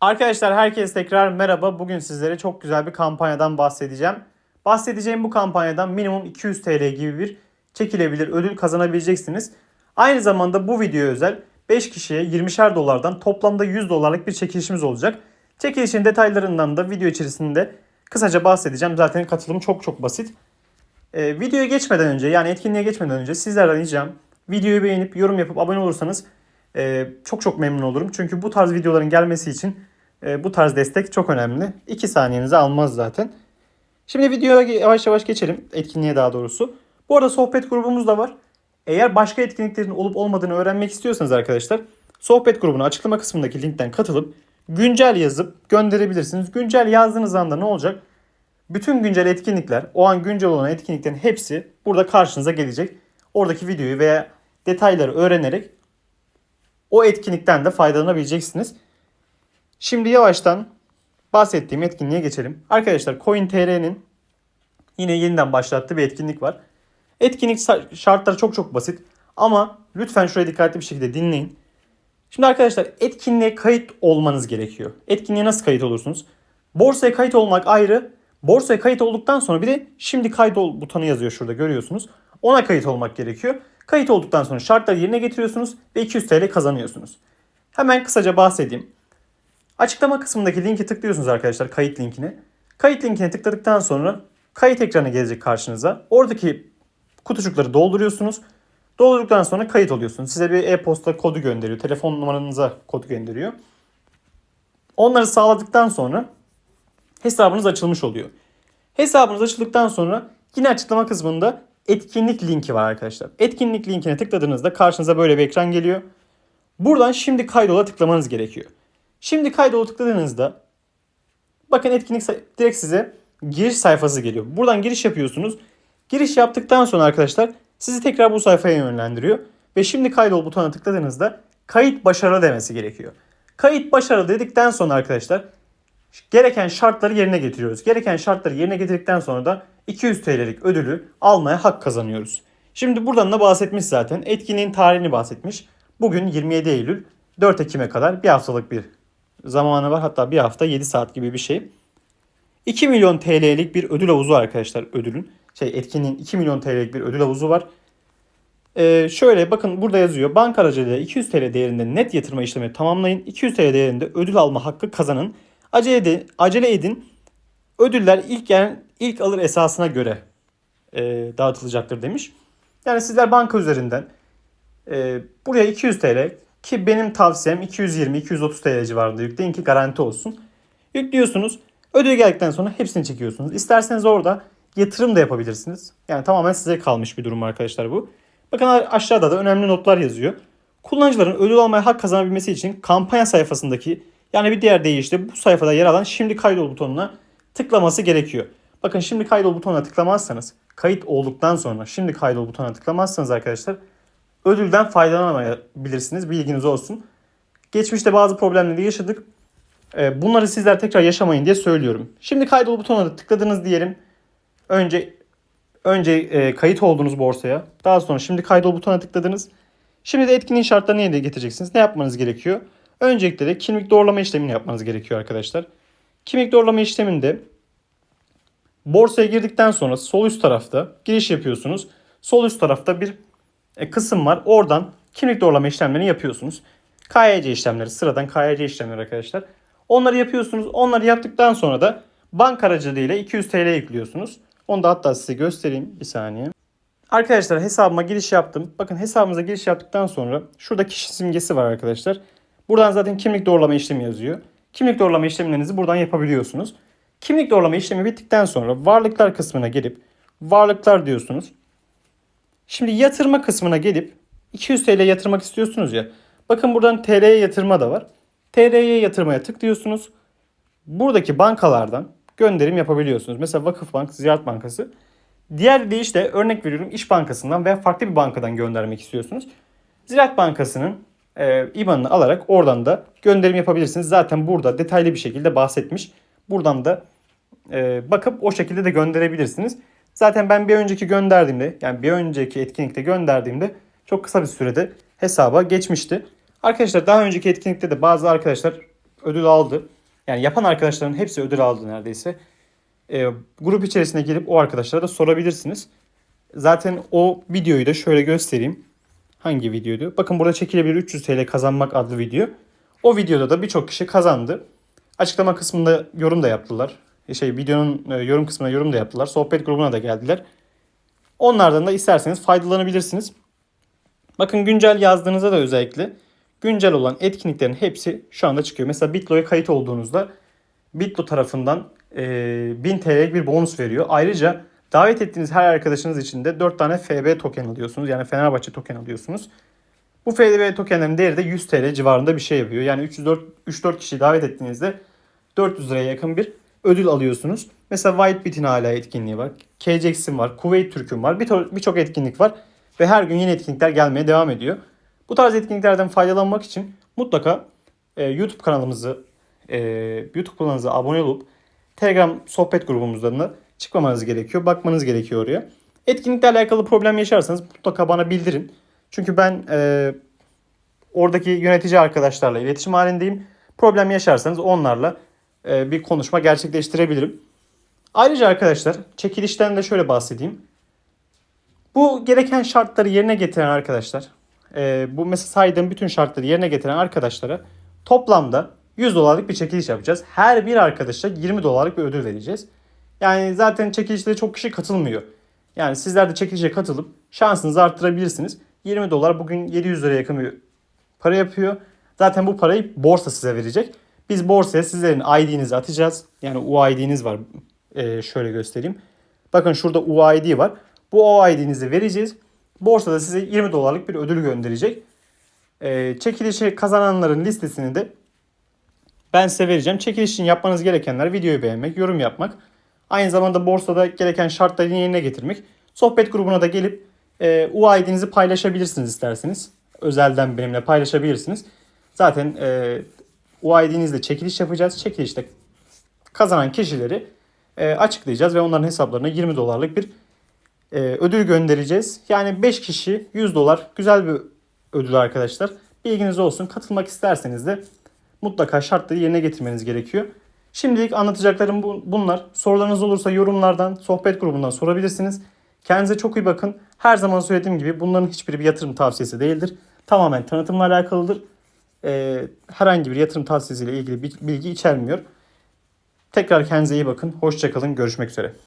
Arkadaşlar herkese tekrar merhaba. Bugün sizlere çok güzel bir kampanyadan bahsedeceğim. Bahsedeceğim bu kampanyadan minimum 200 TL gibi bir çekilebilir ödül kazanabileceksiniz. Aynı zamanda bu video özel 5 kişiye 20'şer dolardan toplamda 100 dolarlık bir çekilişimiz olacak. Çekilişin detaylarından da video içerisinde kısaca bahsedeceğim. Zaten katılım çok çok basit. Ee, videoya geçmeden önce yani etkinliğe geçmeden önce sizlerden ricam videoyu beğenip yorum yapıp abone olursanız e, çok çok memnun olurum. Çünkü bu tarz videoların gelmesi için e, bu tarz destek çok önemli. 2 saniyenizi almaz zaten. Şimdi videoya yavaş yavaş geçelim. Etkinliğe daha doğrusu. Bu arada sohbet grubumuz da var. Eğer başka etkinliklerin olup olmadığını öğrenmek istiyorsanız arkadaşlar sohbet grubuna açıklama kısmındaki linkten katılıp güncel yazıp gönderebilirsiniz. Güncel yazdığınız anda ne olacak? Bütün güncel etkinlikler, o an güncel olan etkinliklerin hepsi burada karşınıza gelecek. Oradaki videoyu veya detayları öğrenerek o etkinlikten de faydalanabileceksiniz. Şimdi yavaştan bahsettiğim etkinliğe geçelim. Arkadaşlar CoinTR'nin yine yeniden başlattığı bir etkinlik var. Etkinlik şartları çok çok basit ama lütfen şuraya dikkatli bir şekilde dinleyin. Şimdi arkadaşlar etkinliğe kayıt olmanız gerekiyor. Etkinliğe nasıl kayıt olursunuz? Borsaya kayıt olmak ayrı. Borsaya kayıt olduktan sonra bir de şimdi kayıt ol butonu yazıyor şurada görüyorsunuz. Ona kayıt olmak gerekiyor. Kayıt olduktan sonra şartları yerine getiriyorsunuz ve 200 TL kazanıyorsunuz. Hemen kısaca bahsedeyim. Açıklama kısmındaki linki tıklıyorsunuz arkadaşlar kayıt linkine. Kayıt linkine tıkladıktan sonra kayıt ekranı gelecek karşınıza. Oradaki kutucukları dolduruyorsunuz. Doldurduktan sonra kayıt oluyorsunuz. Size bir e-posta kodu gönderiyor. Telefon numaranıza kod gönderiyor. Onları sağladıktan sonra hesabınız açılmış oluyor. Hesabınız açıldıktan sonra yine açıklama kısmında etkinlik linki var arkadaşlar. Etkinlik linkine tıkladığınızda karşınıza böyle bir ekran geliyor. Buradan şimdi kaydola tıklamanız gerekiyor. Şimdi kaydola tıkladığınızda bakın etkinlik direkt size giriş sayfası geliyor. Buradan giriş yapıyorsunuz. Giriş yaptıktan sonra arkadaşlar sizi tekrar bu sayfaya yönlendiriyor. Ve şimdi kaydol butonuna tıkladığınızda kayıt başarılı demesi gerekiyor. Kayıt başarılı dedikten sonra arkadaşlar gereken şartları yerine getiriyoruz. Gereken şartları yerine getirdikten sonra da 200 TL'lik ödülü almaya hak kazanıyoruz. Şimdi buradan da bahsetmiş zaten. Etkinliğin tarihini bahsetmiş. Bugün 27 Eylül 4 Ekim'e kadar bir haftalık bir zamanı var. Hatta bir hafta 7 saat gibi bir şey. 2 milyon TL'lik bir ödül havuzu arkadaşlar ödülün. Şey etkinliğin 2 milyon TL'lik bir ödül havuzu var. Ee, şöyle bakın burada yazıyor. Banka aracılığıyla 200 TL değerinde net yatırma işlemi tamamlayın. 200 TL değerinde ödül alma hakkı kazanın. Acele edin. Acele edin. Ödüller ilk yani ilk alır esasına göre e, dağıtılacaktır demiş. Yani sizler banka üzerinden e, buraya 200 TL ki benim tavsiyem 220-230 TL civarında yükleyin ki garanti olsun. Yüklüyorsunuz. Ödül geldikten sonra hepsini çekiyorsunuz. İsterseniz orada yatırım da yapabilirsiniz. Yani tamamen size kalmış bir durum arkadaşlar bu. Bakın aşağıda da önemli notlar yazıyor. Kullanıcıların ödül almaya hak kazanabilmesi için kampanya sayfasındaki yani bir diğer deyişle bu sayfada yer alan şimdi kaydol butonuna tıklaması gerekiyor. Bakın şimdi kaydol butonuna tıklamazsanız kayıt olduktan sonra şimdi kaydol butonuna tıklamazsanız arkadaşlar ödülden faydalanamayabilirsiniz. Bilginiz olsun. Geçmişte bazı problemleri yaşadık. Ee, Bunları sizler tekrar yaşamayın diye söylüyorum. Şimdi kaydol butonuna da tıkladınız diyelim. Önce önce e, kayıt oldunuz borsaya. Daha sonra şimdi kaydol butonuna tıkladınız. Şimdi de etkinliğin şartlarını yerine getireceksiniz. Ne yapmanız gerekiyor? Öncelikle de kimlik doğrulama işlemini yapmanız gerekiyor arkadaşlar. Kimlik doğrulama işleminde borsaya girdikten sonra sol üst tarafta giriş yapıyorsunuz. Sol üst tarafta bir kısım var. Oradan kimlik doğrulama işlemlerini yapıyorsunuz. KYC işlemleri sıradan KYC işlemleri arkadaşlar. Onları yapıyorsunuz. Onları yaptıktan sonra da banka aracılığıyla 200 TL yüklüyorsunuz. Onu da hatta size göstereyim bir saniye. Arkadaşlar hesabıma giriş yaptım. Bakın hesabımıza giriş yaptıktan sonra şurada kişi simgesi var arkadaşlar. Buradan zaten kimlik doğrulama işlemi yazıyor. Kimlik doğrulama işlemlerinizi buradan yapabiliyorsunuz. Kimlik doğrulama işlemi bittikten sonra varlıklar kısmına gelip varlıklar diyorsunuz. Şimdi yatırma kısmına gelip 200 TL yatırmak istiyorsunuz ya. Bakın buradan TL'ye yatırma da var. TL'ye yatırmaya tıklıyorsunuz. Buradaki bankalardan gönderim yapabiliyorsunuz. Mesela Vakıfbank, Ziraat Bankası. Diğer deyişle örnek veriyorum İş Bankası'ndan veya farklı bir bankadan göndermek istiyorsunuz. Ziraat Bankası'nın e, IBAN'ını alarak oradan da gönderim yapabilirsiniz. Zaten burada detaylı bir şekilde bahsetmiş. Buradan da e, bakıp o şekilde de gönderebilirsiniz. Zaten ben bir önceki gönderdiğimde yani bir önceki etkinlikte gönderdiğimde çok kısa bir sürede hesaba geçmişti. Arkadaşlar daha önceki etkinlikte de bazı arkadaşlar ödül aldı. Yani yapan arkadaşların hepsi ödül aldı neredeyse. E, grup içerisine gelip o arkadaşlara da sorabilirsiniz. Zaten o videoyu da şöyle göstereyim. Hangi videoydu? Bakın burada çekilebilir 300 TL kazanmak adlı video. O videoda da birçok kişi kazandı. Açıklama kısmında yorum da yaptılar. E, Şey videonun e, yorum kısmına yorum da yaptılar. Sohbet grubuna da geldiler. Onlardan da isterseniz faydalanabilirsiniz. Bakın güncel yazdığınızda da özellikle güncel olan etkinliklerin hepsi şu anda çıkıyor. Mesela Bitlo'ya kayıt olduğunuzda Bitlo tarafından e, 1000 TL'lik bir bonus veriyor. Ayrıca davet ettiğiniz her arkadaşınız için de 4 tane FB token alıyorsunuz. Yani Fenerbahçe token alıyorsunuz. Bu FB tokenlerin değeri de 100 TL civarında bir şey yapıyor. Yani 304 3-4 kişiyi davet ettiğinizde 400 liraya yakın bir ödül alıyorsunuz. Mesela Whitebit'in hala etkinliği var. KJax'in var. Kuveyt Türk'ün var. Bir Birçok etkinlik var. Ve her gün yeni etkinlikler gelmeye devam ediyor. Bu tarz etkinliklerden faydalanmak için mutlaka e, YouTube kanalımızı, e, YouTube kanalımıza abone olup Telegram sohbet grubumuzdan da çıkmamanız gerekiyor. Bakmanız gerekiyor oraya. Etkinlikle alakalı problem yaşarsanız mutlaka bana bildirin. Çünkü ben e, oradaki yönetici arkadaşlarla iletişim halindeyim. Problem yaşarsanız onlarla bir konuşma gerçekleştirebilirim. Ayrıca arkadaşlar çekilişten de şöyle bahsedeyim. Bu gereken şartları yerine getiren arkadaşlar, e, bu mesela saydığım bütün şartları yerine getiren arkadaşlara toplamda 100 dolarlık bir çekiliş yapacağız. Her bir arkadaşa 20 dolarlık bir ödül vereceğiz. Yani zaten çekilişlere çok kişi katılmıyor. Yani sizler de çekilişe katılıp şansınızı arttırabilirsiniz. 20 dolar bugün 700 liraya yakın bir para yapıyor. Zaten bu parayı borsa size verecek. Biz borsaya sizlerin ID'nizi atacağız. Yani UID'niz var. Ee, şöyle göstereyim. Bakın şurada UID var. Bu UID'nizi vereceğiz. Borsada size 20 dolarlık bir ödül gönderecek. Ee, çekilişi kazananların listesini de ben size vereceğim. Çekiliş için yapmanız gerekenler videoyu beğenmek, yorum yapmak. Aynı zamanda borsada gereken şartları yerine getirmek. Sohbet grubuna da gelip e, UID'nizi paylaşabilirsiniz isterseniz. Özelden benimle paylaşabilirsiniz. Zaten e, UID'nizle çekiliş yapacağız. Çekilişte kazanan kişileri e, açıklayacağız ve onların hesaplarına 20 dolarlık bir e, ödül göndereceğiz. Yani 5 kişi 100 dolar güzel bir ödül arkadaşlar. Bilginiz olsun. Katılmak isterseniz de mutlaka şartları yerine getirmeniz gerekiyor. Şimdilik anlatacaklarım bu- bunlar. Sorularınız olursa yorumlardan, sohbet grubundan sorabilirsiniz. Kendinize çok iyi bakın. Her zaman söylediğim gibi bunların hiçbiri bir yatırım tavsiyesi değildir. Tamamen tanıtımla alakalıdır. Ee, herhangi bir yatırım tavsiyesiyle ilgili bilgi içermiyor. Tekrar kendinize iyi bakın. Hoşçakalın. Görüşmek üzere.